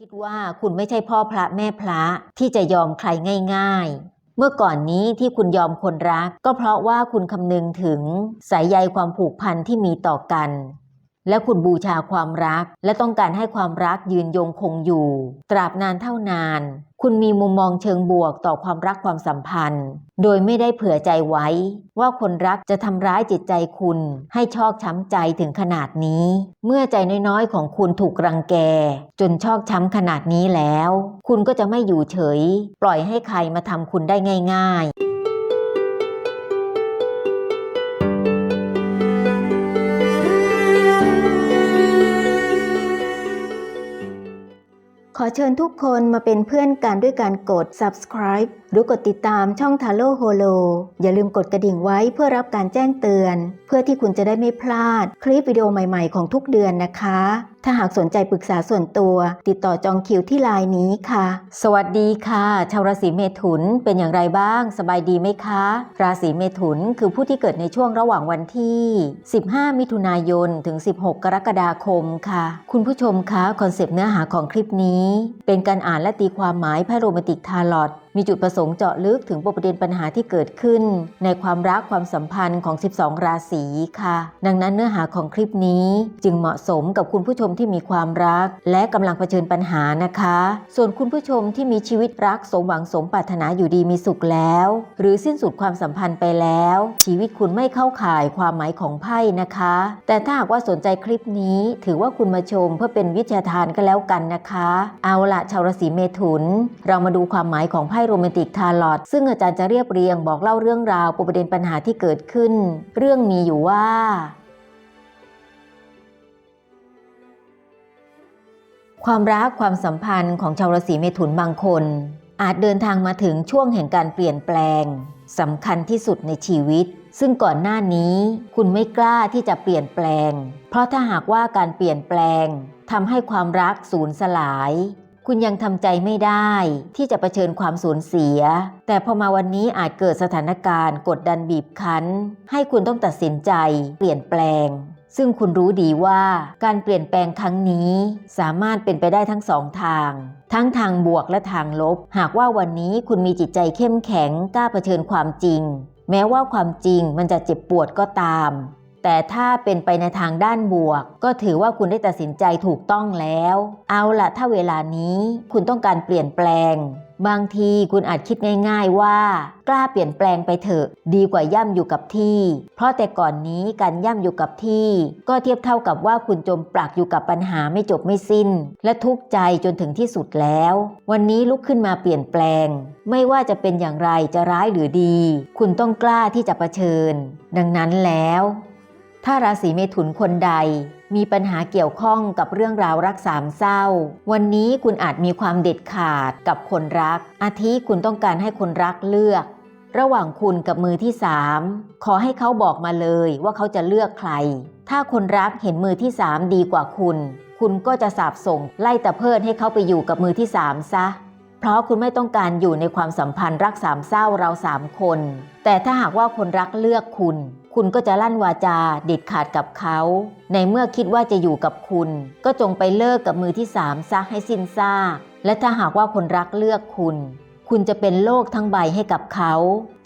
คิดว่าคุณไม่ใช่พ่อพระแม่พระที่จะยอมใครง่าย ๆ เมื่อก่อนนี้ที่คุณยอมคนรัก ก็เพราะว่าคุณคำนึงถึงสายใยความผูกพันที่มีต่อกัน และคุณบูชาความรัก และต้องการให้ความรักยืนยงคงอยู่ ตราบนานเท่านาน คุณมีมุมมองเชิงบวกต่อความรักความสัมพันธ์ โดยไม่ได้เผื่อใจไว้ ว่าคนรักจะทำร้ายจิตใจคุณ ให้ชอกช้ำใจถึงขนาดนี้ เมื่อใจน้อยๆของคุณถูกรังแก จนชอกช้ำขนาดนี้แล้ว คุณก็จะไม่อยู่เฉย ปล่อยให้ใครมาทำคุณได้ง่าย ๆ ขอเชิญทุกคนมาเป็นเพื่อนกันด้วยการกด subscribe หรือกดติดตามช่อง t a l o Holo อย่าลืมกดกระดิ่งไว้เพื่อรับการแจ้งเตือน เพื่อที่คุณจะได้ไม่พลาดคลิปวิดีโอใหม่ๆของทุกเดือนนะคะ ถ้าหากสนใจปรึกษาส่วนตัว ติดต่อจองคิวที่ไลน์นี้ค่ะ สวัสดีค่ะ ชาวราศีเมถุนเป็นอย่างไรบ้าง สบายดีไหมคะ ราศีเมถุนคือผู้ที่เกิดในช่วงระหว่างวันที่ 15 มิถุนายนถึง 16 กรกฎาคมค่ะ คุณผู้ชมคะคอนเซปต์เนื้อหาของคลิปนี้ เป็นการอ่านและตีความหมายไพ่โรแมนติกทาร์ลอต มีจุดประสงค์เจาะลึกถึงประเด็นปัญหาที่เกิดขึ้น ในความรักความสัมพันธ์ของ 12 ราศีค่ะ ดังนั้นเนื้อหาของคลิปนี้จึงเหมาะสมกับคุณผู้ชมที่มีความรัก และกำลังเผชิญปัญหานะคะ ส่วนคุณผู้ชมที่มีชีวิตรักสมหวังสมปรารถนาอยู่ดีมีสุขแล้ว หรือสิ้นสุดความสัมพันธ์ไปแล้ว ชีวิตคุณไม่เข้าข่ายความหมายของไพ่นะคะ แต่ถ้าหากว่าสนใจคลิปนี้ ถือว่าคุณมาชมเพื่อเป็นวิทยาทานก็แล้วกันนะคะ เอาละชาวราศีเมถุน เรามาดูความหมายของไพ่โรแมนติกทาร์ลอตซึ่งอาจารย์จะเรียบเรียงบอกเล่าเรื่องราวประเด็นปัญหาที่เกิดขึ้น เรื่องมีอยู่ว่าความรักความสัมพันธ์ของชาวราศีเมถุนบางคน อาจเดินทางมาถึงช่วงแห่งการเปลี่ยนแปลงสำคัญที่สุดในชีวิต ซึ่งก่อนหน้านี้คุณไม่กล้าที่จะเปลี่ยนแปลง เพราะถ้าหากว่าการเปลี่ยนแปลงทำให้ความรักสูญสลาย คุณยังทำใจไม่ได้ที่จะะเผชิญความสูญเสีย แต่พอมาวันนี้อาจเกิดสถานการณ์กดดันบีบคั้น ให้คุณต้องตัดสินใจ เปลี่ยนแปลง ซึ่งคุณรู้ดีว่าการเปลี่ยนแปลงครั้งนี้ สามารถเป็นไปได้ทั้งสองทาง ทั้งทางบวกและทางลบ หากว่าวันนี้คุณมีจิตใจเข้มแข็งกล้าเผชิญความจริง แม้ว่าความจริงมันจะเจ็บปวดก็ตาม แต่ถ้าเป็นไปในทางด้านบวก ก็ถือว่าคุณได้ตัดสินใจถูกต้องแล้ว เอาละถ้าเวลานี้คุณต้องการเปลี่ยนแปลง บางทีคุณอาจคิดง่ายๆว่า กล้าเปลี่ยนแปลงไปเถอะ ดีกว่าย่ำอยู่กับที่ เพราะแต่ก่อนนี้การย่ำอยู่กับที่ ก็เทียบเท่ากับว่าคุณจมปลักอยู่กับปัญหาไม่จบไม่สิ้น และทุกข์ใจจนถึงที่สุดแล้ว วันนี้ลุกขึ้นมาเปลี่ยนแปลง ไม่ว่าจะเป็นอย่างไรจะร้ายหรือดี คุณต้องกล้าที่จะะเผชิญ ดังนั้นแล้ว ถ้าราศีเมถุนคนใด มีปัญหาเกี่ยวข้องกับเรื่องราวรักสามเศร้า วันนี้คุณอาจมีความเด็ดขาดกับคนรัก อาทิคุณต้องการให้คนรักเลือก ระหว่างคุณกับมือที่สามขอให้เขาบอกมาเลยว่าเขาจะเลือกใคร ถ้าคนรักเห็นมือที่สามดีกว่าคุณ คุณก็จะสาบส่งไล่ตะเพิดให้เขาไปอยู่กับมือที่สามซะ เพราะคุณไม่ต้องการอยู่ในความสัมพันธ์รักสามเศร้าเราสามคน แต่ถ้าหากว่าคนรักเลือกคุณ คุณก็จะลั่นวาจาเด็ดขาดกับเขา ในเมื่อคิดว่าจะอยู่กับคุณ ก็จงไปเลิกกับมือที่สามซะให้สิ้นซากและถ้าหากว่าคนรักเลือกคุณ คุณจะเป็นโลกทั้งใบให้กับเขา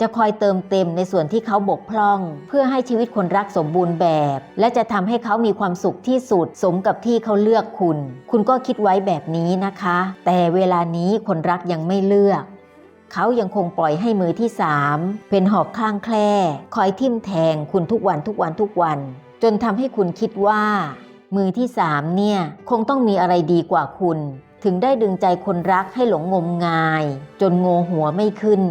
จะคอยเติมเต็มในส่วนที่เขาบกพร่อง เพื่อให้ชีวิตคนรักสมบูรณ์แบบ และจะทำให้เขามีความสุขที่สุดสมกับที่เขาเลือกคุณ คุณก็คิดไว้แบบนี้นะคะ แต่เวลานี้คนรักยังไม่เลือก เขายังคงปล่อยให้มือที่สามเป็นหอกข้างแคร่คอยทิ่มแทงคุณทุกวันทุกวันทุกวัน จนทำให้คุณคิดว่า มือที่สามเนี่ยคงต้องมีอะไรดีกว่าคุณ ถึงได้ดึงใจคนรักให้หลงงมงาย จนโงหัวไม่ขึ้น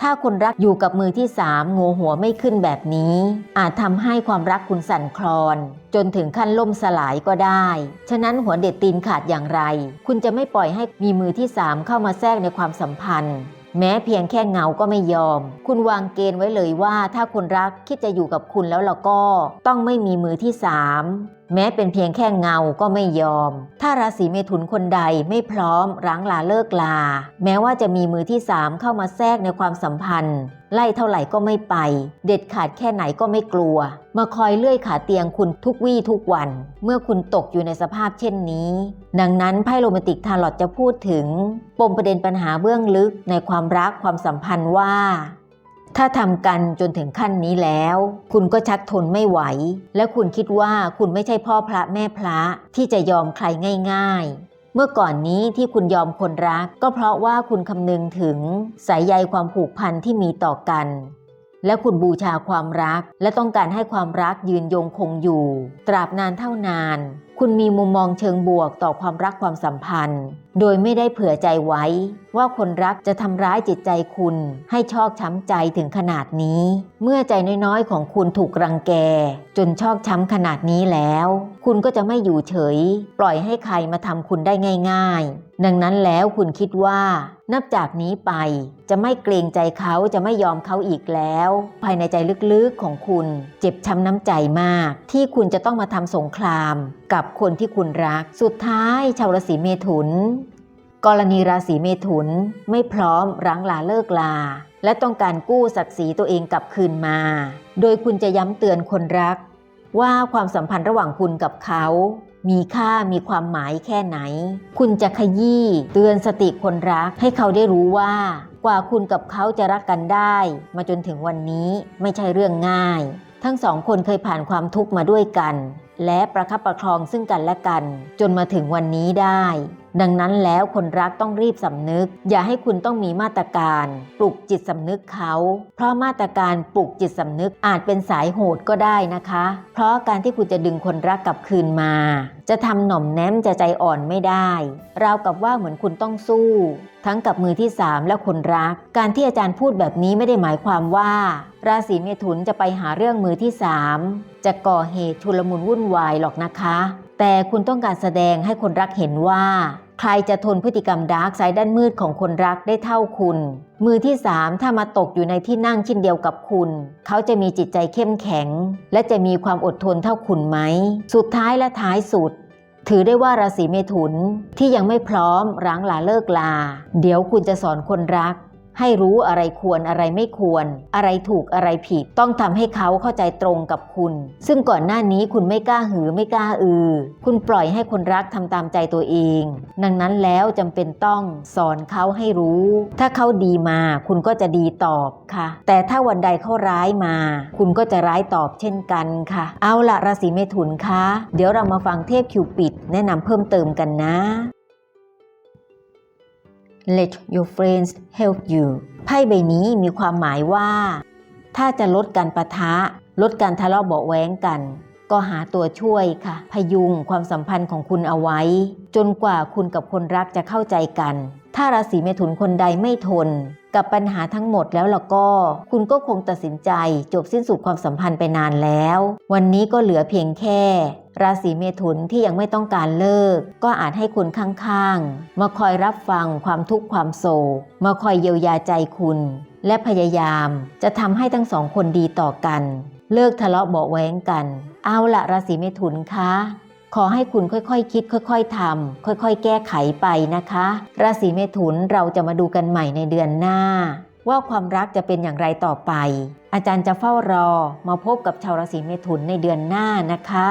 ถ้าคนรักอยู่กับมือที่สามโงหัวไม่ขึ้นแบบนี้ อาจทำให้ความรักคุณสั่นคลอน จนถึงขั้นล่มสลายก็ได้ ฉะนั้นหัวเด็ดตีนขาดอย่างไร คุณจะไม่ปล่อยให้มีมือที่สามเข้ามาแทรกในความสัมพันธ์แม้เพียงแค่เงาก็ไม่ยอม คุณวางเกณฑ์ไว้เลยว่าถ้าคนรักคิดจะอยู่กับคุณแล้วเราก็ ต้องไม่มีมือที่สาม แม้เป็นเพียงแค่เงาก็ไม่ยอม ถ้าราศีเมถุนคนใดไม่พร้อมร้างลาเลิกลา แม้ว่าจะมีมือที่สามเข้ามาแทรกในความสัมพันธ์ ไล่เท่าไหร่ก็ไม่ไป เด็ดขาดแค่ไหนก็ไม่กลัว มาคอยเลื่อยขาเตียงคุณทุกวี่ทุกวัน เมื่อคุณตกอยู่ในสภาพเช่นนี้ ดังนั้นไพ่โรแมนติกทาร์ลอตจะพูดถึง ปมประเด็นปัญหาเบื้องลึกในความรักความสัมพันธ์ว่า ถ้าทำกันจนถึงขั้นนี้แล้ว คุณก็ชักทนไม่ไหว และคุณคิดว่าคุณไม่ใช่พ่อพระแม่พระที่จะยอมใครง่ายๆ เมื่อก่อนนี้ที่คุณยอมคนรัก ก็เพราะว่าคุณคำนึงถึงสายใยความผูกพันที่มีต่อกัน และคุณบูชาความรัก และต้องการให้ความรักยืนยงคงอยู่ ตราบนานเท่านาน คุณมีมุมมองเชิงบวกต่อความรักความสัมพันธ์ โดยไม่ได้เผื่อใจไว้ ว่าคนรักจะทำร้ายจิตใจคุณ ให้ชอกช้ำใจถึงขนาดนี้ เมื่อใจน้อยๆของคุณถูกรังแก จนชอกช้ำขนาดนี้แล้ว คุณก็จะไม่อยู่เฉย ปล่อยให้ใครมาทำคุณได้ง่าย ๆ ดังนั้นแล้วคุณคิดว่านับจากนี้ไปจะไม่เกรงใจเขาจะไม่ยอมเขาอีกแล้ว ภายในใจลึกๆของคุณ เจ็บช้ำน้ำใจมาก ที่คุณจะต้องมาทำสงครามกับคนที่คุณรัก สุดท้ายชาวราศีเมถุน กรณีราศีเมถุนไม่พร้อมร้งลาเลิกลา และต้องการกู้ศักดิ์ศรีตัวเองกลับคืนมา โดยคุณจะย้ำเตือนคนรัก ว่าความสัมพันธ์ระหว่างคุณกับเขา มีค่ามีความหมายแค่ไหน คุณจะขยี้เตือนสติคนรักให้เขาได้รู้ว่า กว่าคุณกับเขาจะรักกันได้ มาจนถึงวันนี้ไม่ใช่เรื่องง่าย ทั้งสองคนเคยผ่านความทุกข์มาด้วยกัน และประคับประคองซึ่งกันและกัน จนมาถึงวันนี้ได้ ดังนั้นแล้วคนรักต้องรีบสำนึก อย่าให้คุณต้องมีมาตรการ ปลุกจิตสำนึกเขา เพราะมาตรการปลุกจิตสำนึกอาจเป็นสายโหดก็ได้นะคะ เพราะการที่คุณจะดึงคนรักกลับคืนมา จะทำหน่อมแนมจะใจอ่อนไม่ได้ราวกับว่าเหมือนคุณต้องสู้ ทั้งกับมือที่สามและคนรัก การที่อาจารย์พูดแบบนี้ไม่ได้หมายความว่า ราศีเมถุนจะไปหาเรื่องมือที่สามจะก่อเหตุชุลมุนวุ่นวายหรอกนะคะ แต่คุณต้องการแสดงให้คนรักเห็นว่า ใครจะทนพฤติกรรมดาร์กไซด์ด้านมืดของคนรักได้เท่าคุณ มือที่สามถ้ามาตกอยู่ในที่นั่งเช่นเดียวกับคุณ เขาจะมีจิตใจเข้มแข็ง และจะมีความอดทนเท่าคุณไหม สุดท้ายและท้ายสุดถือได้ว่าราศีเมถุนที่ยังไม่พร้อมร้างลาเลิกลา เดี๋ยวคุณจะสอนคนรัก ให้รู้อะไรควรอะไรไม่ควร อะไรถูกอะไรผิด ต้องทำให้เขาเข้าใจตรงกับคุณ ซึ่งก่อนหน้านี้คุณไม่กล้าหือไม่กล้าอือ คุณปล่อยให้คนรักทำตามใจตัวเอง ดังนั้นแล้วจำเป็นต้องสอนเขาให้รู้ ถ้าเขาดีมาคุณก็จะดีตอบค่ะ แต่ถ้าวันใดเขาร้ายมา คุณก็จะร้ายตอบเช่นกันค่ะ เอาละราศีเมถุนคะ เดี๋ยวเรามาฟังเทพคิวปิด แนะนำเพิ่มเติมกันนะ Let your friends help you ไพ่ใบนี้มีความหมายว่า ถ้าจะลดการประทะ ลดการทะเลาะเบาะแว้งกัน ก็หาตัวช่วยค่ะ พยุงความสัมพันธ์ของคุณเอาไว้ จนกว่าคุณกับคนรักจะเข้าใจกัน ถ้าราศีเมถุนคนใดไม่ทน กับปัญหาทั้งหมดแล้วล่ะก็ คุณก็คงตัดสินใจจบสิ้นสุดความสัมพันธ์ไปนานแล้ว วันนี้ก็เหลือเพียงแค่ ราศีเมถุนที่ยังไม่ต้องการเลิก ก็อาจให้คุณข้างๆ มาคอยรับฟังความทุกข์ความโศกมาคอยเยียวยาใจคุณ และพยายามจะทำให้ทั้งสองคนดีต่อกัน เลิกทะเลาะเบาแว้งกัน เอาละราศีเมถุนคะ ขอให้คุณค่อยๆคคิด ค่อย ๆทำค่อย ๆ แก้ไขไปนะคะ ราศีเมถุนเราจะมาดูกันใหม่ในเดือนหน้า ว่าความรักจะเป็นอย่างไรต่อไป อาจารย์จะเฝ้ารอมาพบกับชาวราศีเมถุนในเดือนหน้านะคะ